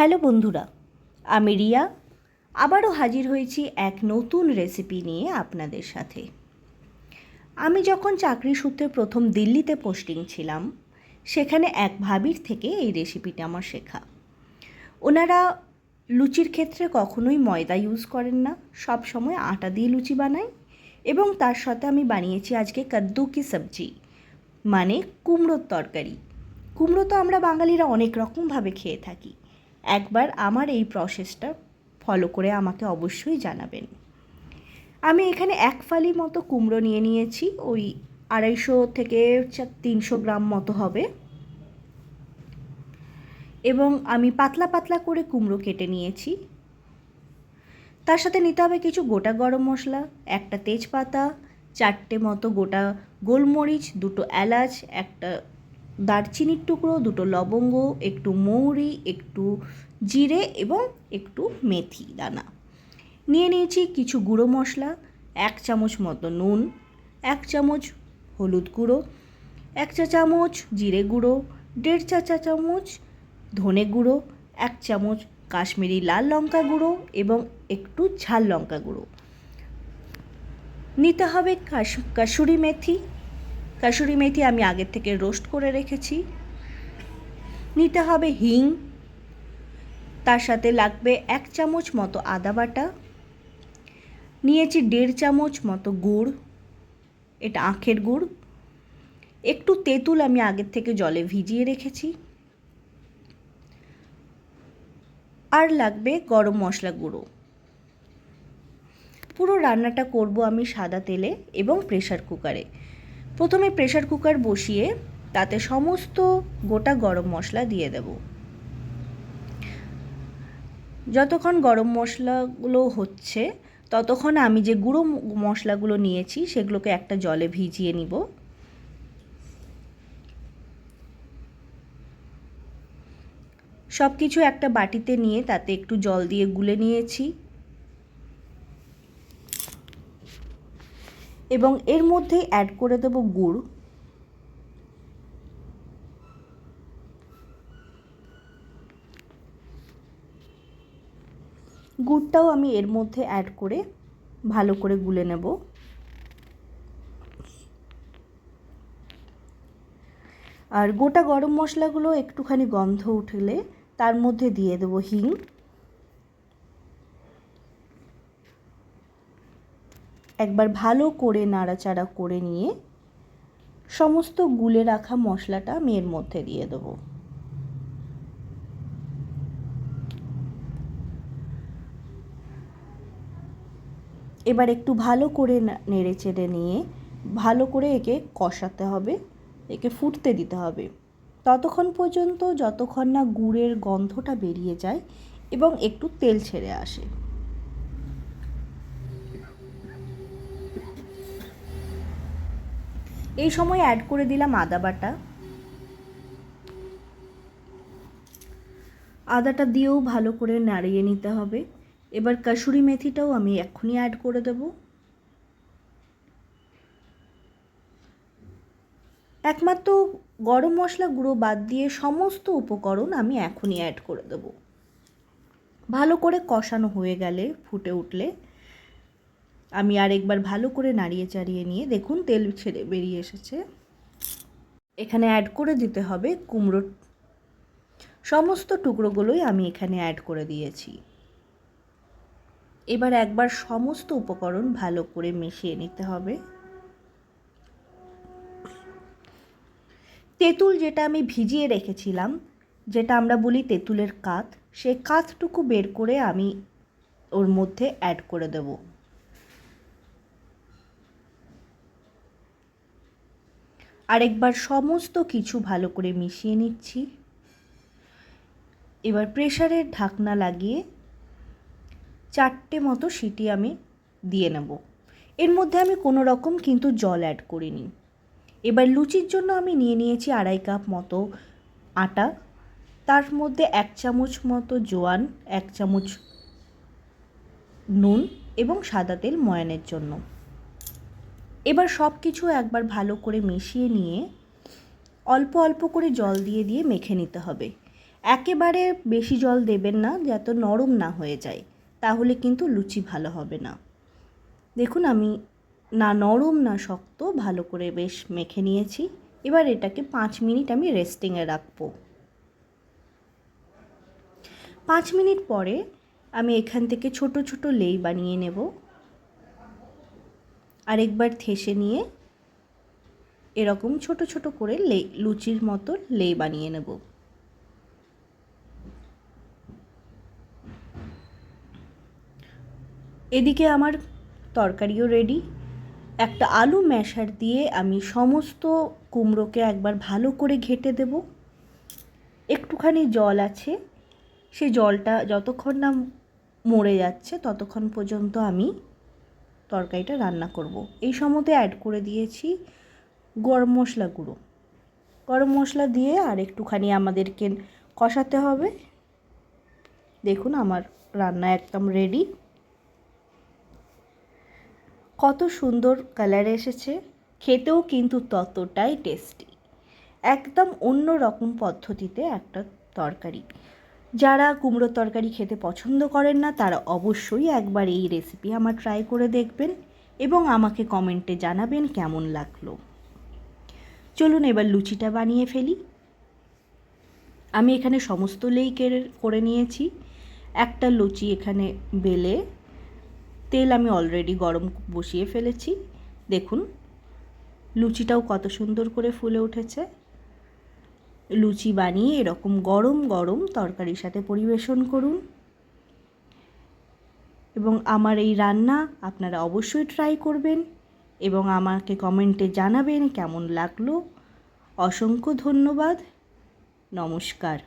Hello বন্ধুরা, আমি রিয়া। আবারও হাজির হয়েছি এক নতুন রেসিপি নিয়ে আপনাদের সাথে। আমি যখন চাকরি সূত্রে প্রথম দিল্লিতে পোস্টিং ছিলাম, সেখানে এক ভাবির থেকে এই রেসিপিটা আমার শেখা। ওনারা লুচির ক্ষেত্রে কখনোই ময়দা ইউজ করেন না, সব সময় আটা দিয়ে লুচি বানায় এবং তার সাথে আমি বানিয়েছি আজকে কদ্দু কি সবজি মানে কুমড়োর তরকারি। কুমড়ো তো আমরা বাঙালিরা অনেক রকমভাবে খেয়ে থাকি। একবার আমার এই প্রসেসটা ফলো করে আমাকে অবশ্যই জানাবেন। আমি এখানে এক ফালি মতো কুমড়ো নিয়ে নিয়েছি, ওই আড়াইশো থেকে তিনশো গ্রাম মতো হবে। এবং আমি পাতলা পাতলা করে কুমড়ো কেটে নিয়েছি। তার সাথে নিতে হবে কিছু গোটা গরম মশলা, একটা তেজপাতা, চারটে মতো গোটা গোলমরিচ, দুটো এলাচ, একটা দারচিনির টুকরো, দুটো লবঙ্গ, একটু মৌরি, একটু জিরে এবং একটু মেথি দানা। নিয়ে নিয়েছি কিছু গুঁড়ো মশলা, এক চামচ মতো নুন, এক চামচ হলুদ গুঁড়ো, এক চা চামচ জিরে গুঁড়ো, দেড় চা চা চামচ ধনে গুঁড়ো, এক চামচ কাশ্মীরি লাল লঙ্কা গুঁড়ো এবং একটু ঝাল লঙ্কা গুঁড়ো। নিতে হবে কাশ কাসুরি মেথি কাসুরি মেথি আমি আগের থেকে রোস্ট করে রেখেছি। নিতে হবে হিং। তার সাথে লাগবে এক চামচ মতো আদা বাটা। নিয়েছি দেড় চামচ মতো গুড়। এটা আখের গুড়। একটু তেঁতুল আমি আগের থেকে জলে ভিজিয়ে রেখেছি। আর লাগবে গরম মশলা গুঁড়ো। পুরো রান্নাটা করব আমি সাদা তেলে এবং প্রেশার কুকারে। প্রথমে প্রেশার কুকার বসিয়ে তাতে সমস্ত গোটা গরম মশলা দিয়ে দেব। যতক্ষণ গরম মশলাগুলো হচ্ছে, ততক্ষণ আমি যে গুঁড়ো মশলাগুলো নিয়েছি, সেগুলোকে একটা জলে ভিজিয়ে নিব। সব কিছু একটা বাটিতে নিয়ে তাতে একটু জল দিয়ে গুলে নিয়েছি। এবং এর মধ্যে অ্যাড করে দেব গুড়। গুড়টাও আমি এর মধ্যে অ্যাড করে ভালো করে গুলে নেব। আর গোটা গরম মশলাগুলো একটুখানি গন্ধ উঠলে তার মধ্যে দিয়ে দেবো হিং। একবার ভালো করে নাড়াচাড়া করে নিয়ে সমস্ত গুলে রাখা মশলাটা আমি এর মধ্যে দিয়ে দেবো। এবার একটু ভালো করে নেড়ে চেড়ে নিয়ে ভালো করে একে কষাতে হবে, একে ফুটতে দিতে হবে। ততক্ষণ পর্যন্ত যতক্ষণ না গুড়ের গন্ধটা বেরিয়ে যায় এবং একটু তেল ছেড়ে আসে। এই সময় অ্যাড করে দিলাম আদা বাটা। আদাটা দিয়েও ভালো করে নাড়িয়ে নিতে হবে। এবার কাসুরি মেথিটাও আমি এক্ষুনি অ্যাড করে দেব। একমাত্র গরম মশলা গুঁড়ো বাদ দিয়ে সমস্ত উপকরণ আমি এখনই অ্যাড করে দেব। ভালো করে কষানো হয়ে গেলে, ফুটে উঠলে আমি আর একবার ভালো করে নাড়িয়ে চাড়িয়ে নিয়ে দেখুন তেল ছেড়ে বেরিয়ে এসেছে। এখানে অ্যাড করে দিতে হবে কুমড়োর সমস্ত টুকরোগুলোই আমি এখানে অ্যাড করে দিয়েছি। এবার একবার সমস্ত উপকরণ ভালো করে মিশিয়ে নিতে হবে। তেঁতুল যেটা আমি ভিজিয়ে রেখেছিলাম, যেটা আমরা বলি তেঁতুলের কাত সেই কাতটুকু বের করে আমি ওর মধ্যে অ্যাড করে দেব। আরেকবার সমস্ত কিছু ভালো করে মিশিয়ে নিচ্ছি। এবার প্রেশারের ঢাকনা লাগিয়ে চারটে মতো সিটি আমি দিয়ে নেব। এর মধ্যে আমি কোনো রকম কিন্তু জল অ্যাড করিনি। এবার লুচির জন্য আমি নিয়ে নিয়েছি আড়াই কাপ মতো আটা। তার মধ্যে এক চামচ মতো জোয়ান, এক চামচ নুন এবং সাদা তেল ময়ানের জন্য। এবার সব কিছু একবার ভালো করে মিশিয়ে নিয়ে অল্প অল্প করে জল দিয়ে দিয়ে মেখে নিতে হবে। একেবারে বেশি জল দেবেন না যাতে নরম না হয়ে যায়, তাহলে কিন্তু লুচি ভালো হবে না। দেখুন আমি না নরম না শক্ত ভালো করে বেশ মেখে নিয়েছি। এবার এটাকে পাঁচ মিনিট আমি রেস্টিংয়ে রাখব। পাঁচ মিনিট পরে আমি এখান থেকে ছোট ছোট লেই বানিয়ে নেব। আরেকবার থেসে নিয়ে এরকম ছোট ছোট করে লে, লুচির মতো লেই বানিয়ে নেব। এদিকে আমার তরকারিও রেডি একটা আলু ম্যাশার দিয়ে আমি সমস্ত কুমড়োকে একবার ভালো করে ঘেটে দেব। একটুখানি জল আছে। সে জলটা যতক্ষণ না মরে যাচ্ছে, ততক্ষণ পর্যন্ত আমি তরকারিটা রান্না করব। এই সময়তে অ্যাড করে দিয়েছি গরম মশলা গুঁড়ো। গরম মশলা দিয়ে আর একটুখানি আমাদেরকে কষাতে হবে। দেখুন আমার রান্না একদম রেডি কত সুন্দর কালার এসেছে। খেতেও কিন্তু ততটাই টেস্টি একদম অন্য রকম পদ্ধতিতে একটা তরকারি। যারা কুমড়ো তরকারি খেতে পছন্দ করেন না, তারা অবশ্যই একবার এই রেসিপি আমার ট্রাই করে দেখবেন এবং আমাকে কমেন্টে জানাবেন কেমন লাগল। চলুন এবার লুচিটা বানিয়ে ফেলি। আমি এখানে সমস্ত লেই কেড়ে করে নিয়েছি। একটা লুচি এখানে বেলে তেল আমি অলরেডি গরম বসিয়ে ফেলেছি। দেখুন, লুচিটাও কত সুন্দর করে ফুলে উঠেছে। লুচি বানিয়ে এরকম গরম গরম তরকারির সাথে পরিবেশন করুন। এবং আমার এই রান্না আপনারা অবশ্যই ট্রাই করবেন এবং আমাকে কমেন্টে জানাবেন কেমন লাগল। অসংখ্য ধন্যবাদ। নমস্কার।